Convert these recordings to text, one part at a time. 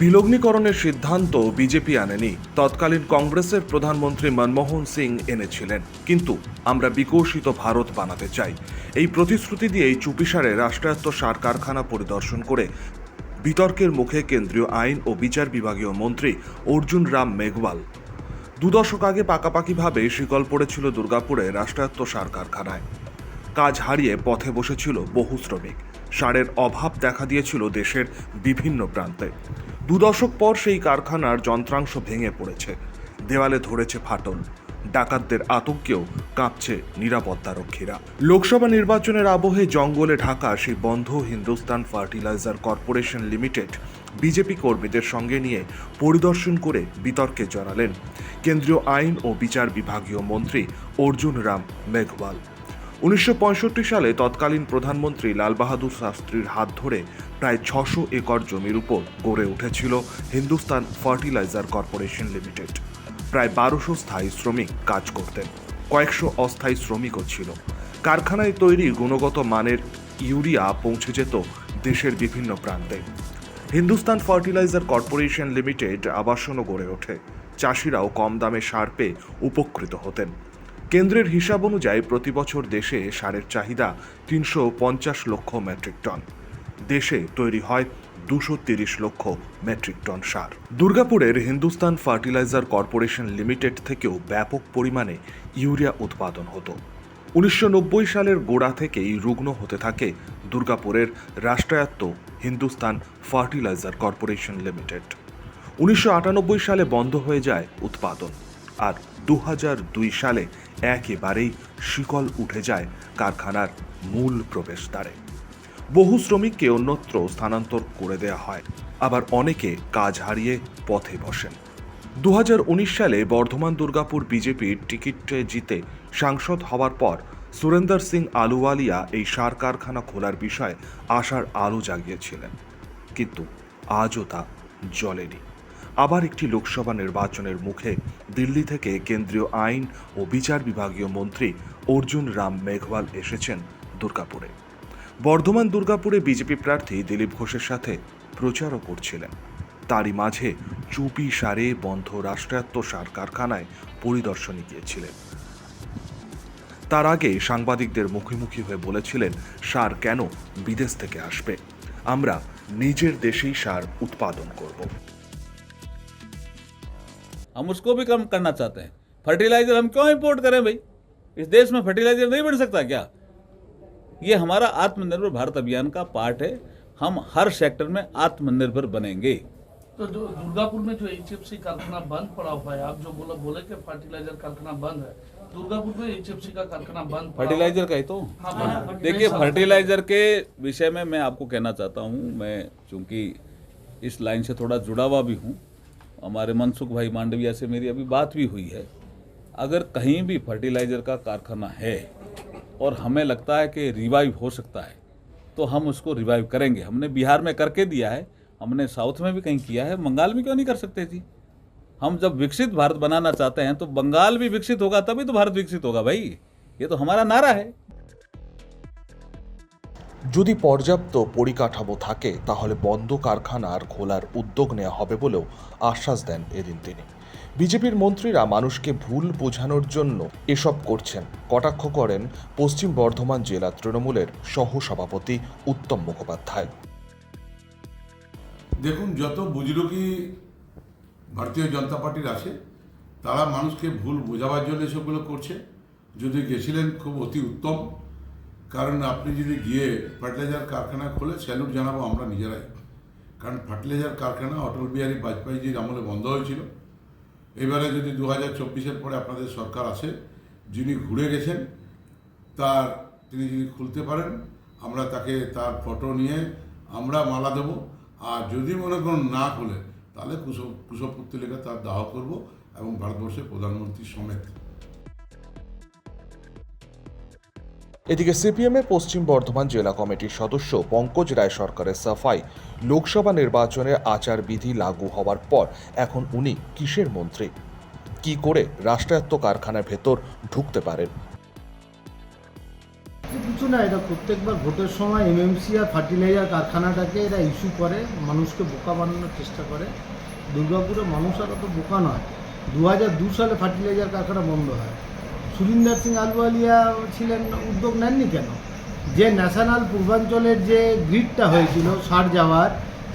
বিলগ্নীকরণের সিদ্ধান্ত বিজেপি আনেনি। তৎকালীন কংগ্রেসের প্রধানমন্ত্রী মনমোহন সিং এনেছিলেন। কিন্তু আমরা বিকশিত ভারত বানাতে চাই। এই প্রতিশ্রুতি দিয়েই চুপিসারে রাষ্ট্রায়ত্ত সার কারখানা পরিদর্শন করে বিতর্কের মুখে কেন্দ্রীয় আইন ও বিচার বিভাগীয় মন্ত্রী অর্জুন রাম মেঘওয়াল। দু দশক আগে পাকাপাকিভাবে শিকল পড়েছিল দুর্গাপুরে রাষ্ট্রায়ত্ত সার কারখানায় কাজ হারিয়ে পথে বসেছিল বহু শ্রমিক। সারের অভাব দেখা দিয়েছিল দেশের বিভিন্ন প্রান্তে। দু দশক পর সেই কারখানার যন্ত্রাংশ ভেঙে পড়েছে। দেওয়ালে ধরেছে ফাটল। ডাকাতদের আতঙ্কেও কাঁপছে নিরাপত্তারক্ষীরা লোকসভা নির্বাচনের আবহে জঙ্গলে ঢাকা সেই বন্ধ Hindustan fertiliser corporation limited BJP কর্মীদের সঙ্গে নিয়ে পরিদর্শন করে বিতর্কে জড়ালেন। কেন্দ্রীয় আইন ও বিচার বিভাগীয় মন্ত্রী অর্জুন রাম মেঘওয়াল। উনিশশো পঁয়ষট্টি সালে তৎকালীন প্রধানমন্ত্রী লাল বাহাদুর শাস্ত্রীর হাত ধরে প্রায় ছশো একর জমির উপর গড়ে উঠেছিল হিন্দুস্তান ফার্টিলাইজার কর্পোরেশন লিমিটেড। প্রায় বারোশো স্থায়ী শ্রমিক কাজ করতেন, কয়েকশো অস্থায়ী শ্রমিকও ছিল। কারখানায় তৈরি গুণগত মানের ইউরিয়া পৌঁছে যেত দেশের বিভিন্ন প্রান্তে। হিন্দুস্তান ফার্টিলাইজার কর্পোরেশন লিমিটেড আবাসনও গড়ে ওঠে। চাষিরাও কম দামে সার পেয়ে উপকৃত হতেন। কেন্দ্রের হিসাব অনুযায়ী প্রতি বছর দেশে সারের চাহিদা তিনশো পঞ্চাশ লক্ষ মেট্রিক টন। দেশে তৈরি হয় দুশো তিরিশ লক্ষ মেট্রিক টন সার। দুর্গাপুরের হিন্দুস্তান ফার্টিলাইজার কর্পোরেশন লিমিটেড থেকেও ব্যাপক পরিমাণে ইউরিয়া উৎপাদন হতো। উনিশশো নব্বই সালের গোড়া থেকেই রুগ্ন হতে থাকে দুর্গাপুরের রাষ্ট্রায়ত্ত হিন্দুস্তান ফার্টিলাইজার কর্পোরেশন লিমিটেড। উনিশশো আটানব্বই সালে বন্ধ হয়ে যায় উৎপাদন। আর দু সালে একেবারেই শিকল উঠে যায় কারখানার মূল প্রবেশদ্বারে। বহু শ্রমিককে অন্যত্র স্থানান্তর করে দেওয়া হয়, আবার অনেকে কাজ হারিয়ে পথে বসেন। দু হাজার উনিশ সালে বর্ধমান দুর্গাপুর বিজেপির টিকিটে জিতে সাংসদ হওয়ার পর সুরেন্দর সিং আলুওয়ালিয়া এই সার কারখানা খোলার বিষয়ে আশার আলো জাগিয়েছিলেন। কিন্তু আজও তা জ্বলেনি। আবার একটি লোকসভা নির্বাচনের মুখে দিল্লি থেকে কেন্দ্রীয় আইন ও বিচার বিভাগীয় মন্ত্রী অর্জুন রাম মেঘওয়াল এসেছেন দুর্গাপুরে। বর্ধমান দুর্গাপুরে বিজেপি প্রার্থী দিলীপ ঘোষের সাথে প্রচারও করছিলেন। তারই মাঝে চুপি সারে বন্ধ রাষ্ট্রায়ত্ত সার কারখানায় পরিদর্শনে গিয়েছিলেন। তার আগে সাংবাদিকদের মুখোমুখি হয়ে বলেছিলেন, সার কেন বিদেশ থেকে আসবে? আমরা নিজের দেশেই সার উৎপাদন করব। हम उसको भी कम करना चाहते हैं। फर्टिलाइज़र हम क्यों इंपोर्ट करें भाई? इस देश में फर्टिलाइज़र नहीं बन सकता क्या? ये हमारा आत्मनिर्भर भारत अभियान का पार्ट है। हम हर सेक्टर में आत्मनिर्भर बनेंगे। तो जो दुर्गापुर में जो एच कारखाना बंद पड़ा हुआ है आप जो बोला बोले कि फर्टिलाइज़र कारखाना बंद है दुर्गापुर में एच का कारखाना बंद है। फर्टिलाइज़र का ही तो। हाँ, देखिए फर्टिलाइज़र के विषय में मैं आपको कहना चाहता हूँ मैं चूँकि इस लाइन से थोड़ा जुड़ा हुआ भी हूँ हमारे मनसुख भाई मांडविया से मेरी अभी बात भी हुई है। अगर कहीं भी फर्टिलाइज़र का कारखाना है और हमें लगता है कि रिवाइव हो सकता है तो हम उसको रिवाइव करेंगे। हमने बिहार में करके दिया है, हमने साउथ में भी कहीं किया है, बंगाल में क्यों नहीं कर सकते जी? हम जब विकसित भारत बनाना चाहते हैं तो बंगाल भी विकसित होगा, तभी तो भारत विकसित होगा भाई। ये तो हमारा नारा है। যদি পর্যাপ্ত পরিকাঠামো থাকে, তাহলে বন্ধ কারখানার খোলার উদ্যোগ নেওয়া হবে বলেও আশ্বাস দেন এদিন তিনি। বিজেপির মন্ত্রীরা মানুষকে ভুল বোঝানোর জন্য এসব করছেন। কটাক্ষ করেন পশ্চিম বর্ধমান জেলা তৃণমূলের সহ সভাপতি উত্তম মুখোপাধ্যায়। দেখুন, যত বুজরুকি ভারতীয় জনতা পার্টির আছে, তারা মানুষকে ভুল বোঝাবার জন্য এসবগুলো করছে। যদি গেছিলেন খুব অতি উত্তম কারণ আপনি যদি গিয়ে ফার্টিলাইজার কারখানা খোলে, স্যালুট জানাব আমরা নিজেরাই। কারণ ফার্টিলাইজার কারখানা অটল বিহারী বাজপেয়ীজির আমলে বন্ধ হয়েছিল। এবারে যদি দু হাজার চব্বিশের পরে আপনাদের সরকার আসে, যিনি ঘুরে গেছেন, তার, তিনি যদি খুলতে পারেন, আমরা তাকে তার ফটো নিয়ে আমরা মালা দেবো। আর যদি মনে করুন না খুলে, তাহলে কুশব কুশপুত্তলিকা তার দাহ করব এবং ভারতবর্ষের প্রধানমন্ত্রী সমেত। এদিকে সিপিএমের পশ্চিম বর্ধমান জেলা কমিটির সদস্য পঙ্কজ রায় সরকারের সাফাই লোকসভা নির্বাচনের আচারবিধি লাগু হওয়ার পর এখন উনি কিসের মন্ত্রী? কি করে রাষ্ট্রায়ত্ত কারখানার ভেতর ঢুকতে পারেন? কিছু না এটা প্রত্যেকবার ভোটের সময় এমএমসি আর ফার্টিলাইজার কারখানাটাকে এরা ইস্যু করে, মানুষকে বোকা বানানোর চেষ্টা করে। দুর্গাপুরে মানুষ আর অত বোকা নয়। দু সালে ফার্টিলাইজার কারখানা বন্ধ হয়। সুরিন্দর সিং আলওয়ালিয়া ছিলেন, উদ্যোগ নেননি কেন? যে ন্যাশনাল পূর্বাঞ্চলের যে গ্রিডটা হয়েছিল, সার যাওয়ার,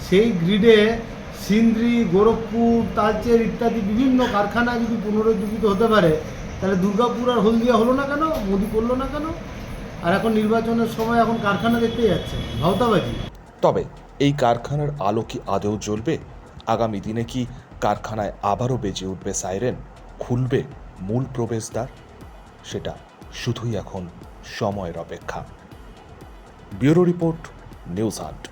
সেই গ্রিডে সিন্দ্রি, গোরখপুর, তালচের ইত্যাদি বিভিন্ন কারখানা যদি পুনরুজ্জীবিত হতে পারে, তাহলে দুর্গাপুর আর হলদিয়া হলো না কেন? মোদি করল না কেন? আর এখন নির্বাচনের সময় এখন কারখানা দেখতে যাচ্ছে। ভাওতাবাজি। তবে এই কারখানার আলো কি আদৌ জ্বলবে? আগামী দিনে কি কারখানায় আবারও বেজে উঠবে সাইরেন? খুলবে মূল প্রবেশদ্বার? সেটা শুধুই এখন সময়ের অপেক্ষা। ব্যুরো রিপোর্ট নিউজ আট।